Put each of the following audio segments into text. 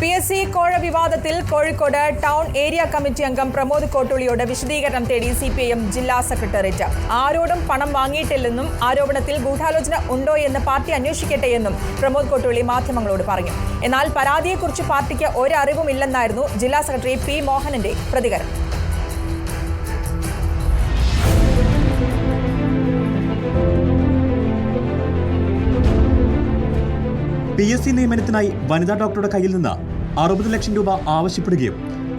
P S C കോഴ വിവാദത്തിൽ Kozhikode town area committee അംഗം പ്രമോദ് കോട്ടുളിയോട് വിശദീകരണം തേടി സി പി ഐ എം ജില്ലാ സെക്രട്ടേറിയറ്റ്. ആരോടും പണം വാങ്ങിയിട്ടില്ലെന്നും ആരോപണത്തിൽ ഗൂഢാലോചന ഉണ്ടോ എന്ന് പാർട്ടി അന്വേഷിക്കട്ടെ എന്നും പ്രമോദ് കോട്ടുളി മാധ്യമങ്ങളോട് പറഞ്ഞു. എന്നാൽ പരാതിയെക്കുറിച്ച് പാർട്ടിക്ക് ഒരറിവുമില്ലെന്നായിരുന്നു ജില്ലാ സെക്രട്ടറി പി മോഹനന്റെ പ്രതികരണം. പി എസ് സി നിയമനത്തിനായി വനിതാ ഡോക്ടറുടെ കയ്യിൽ നിന്ന് അറുപത് ലക്ഷം രൂപ ആവശ്യപ്പെടുകയും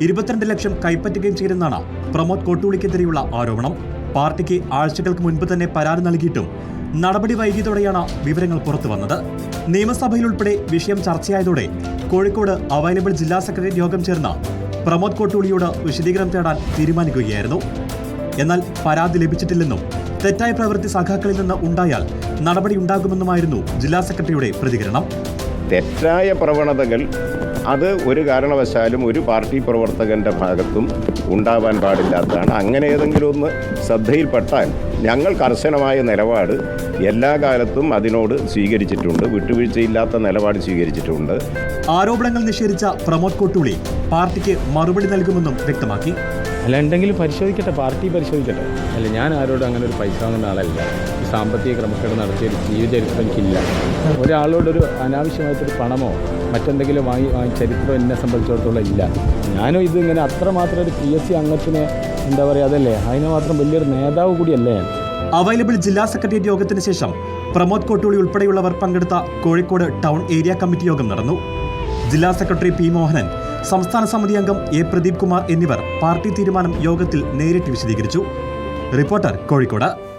ഇരുപത്തിരണ്ട് ലക്ഷം കൈപ്പറ്റുകയും ചെയ്തെന്നാണ് പ്രമോദ് കോട്ടൂളിക്കെതിരെയുള്ള ആരോപണം. പാർട്ടിക്ക് ആഴ്ചകൾക്ക് മുൻപ് തന്നെ പരാതി നൽകിയിട്ടും നടപടി വൈകിയതോടെയാണ് വിവരങ്ങൾ പുറത്തു വന്നത്. നിയമസഭയിലുൾപ്പെടെ വിഷയം ചർച്ചയായതോടെ കോഴിക്കോട് അവൈലബിൾ ജില്ലാ സെക്രട്ടറി യോഗം ചേർന്ന പ്രമോദ് കോട്ടൂളിയോട് വിശദീകരണം തേടാൻ തീരുമാനിക്കുകയായിരുന്നു. എന്നാൽ പരാതി ലഭിച്ചിട്ടില്ലെന്നും തെറ്റായ പ്രവൃത്തി സഖാക്കളിൽ നിന്ന് ഉണ്ടായാൽ നടപടിയുണ്ടാകുമെന്നുമായിരുന്നു ജില്ലാ സെക്രട്ടറിയുടെ പ്രതികരണം. തെറ്റായ പ്രവണതകൾ അത് ഒരു കാരണവശാലും ഒരു പാർട്ടി പ്രവർത്തകന്റെ ഭാഗത്തും ഉണ്ടാവാൻ പാടില്ലാത്തതാണ് അങ്ങനെ ഏതെങ്കിലും ഒന്ന് ശ്രദ്ധയിൽപ്പെട്ടാൽ ഞങ്ങൾ കർശനമായ നിലപാട് എല്ലാ കാലത്തും അതിനോട് സ്വീകരിച്ചിട്ടുണ്ട്. വിട്ടുവീഴ്ചയില്ലാത്ത നിലപാട് സ്വീകരിച്ചിട്ടുണ്ട്. ആരോപണങ്ങൾ നിഷേധിച്ച പ്രമോദ് കോട്ടൂളി പാർട്ടിക്ക് മറുപടി നൽകുമെന്നും വ്യക്തമാക്കി. അല്ല ഉണ്ടെങ്കിൽ പരിശോധിക്കട്ടെ പാർട്ടി പരിശോധിക്കട്ടെ. അല്ല ഞാൻ ആരോടും അങ്ങനെ ഒരു പൈസ വാങ്ങുന്ന ആളല്ല. സാമ്പത്തിക ക്രമക്കേട് നടത്തിയ ഒരു ജീവചരിത്രം എനിക്കില്ല. ഒരാളോടൊരു അനാവശ്യമായിട്ടൊരു പണമോ മറ്റെന്തെങ്കിലും വാങ്ങി വാങ്ങി ചരിത്രം എന്നെ സംബന്ധിച്ചിടത്തോളം ഇല്ല. ഞാനും ഇത് ഇങ്ങനെ അത്രമാത്രം ഒരു പി എസ് സി അംഗത്തിന് എന്താ പറയുക അതല്ലേ? അതിന് മാത്രം വലിയൊരു നേതാവ് കൂടിയല്ലേ അവൈലബിൾ ജില്ലാ സെക്രട്ടേറിയറ്റ് യോഗത്തിന് ശേഷം പ്രമോദ് കോട്ടൂളി ഉൾപ്പെടെയുള്ളവർ പങ്കെടുത്ത കോഴിക്കോട് ടൗൺ ഏരിയ കമ്മിറ്റി യോഗം നടന്നു. ജില്ലാ സെക്രട്ടറി പി മോഹനൻ സംസ്ഥാന സമിതി അംഗം എ പ്രദീപ് കുമാർ എന്നിവർ പാർട്ടി തീരുമാനം യോഗത്തിൽ നേരിട്ട് വിശദീകരിച്ചു. റിപ്പോർട്ടർ കോഴിക്കോട്.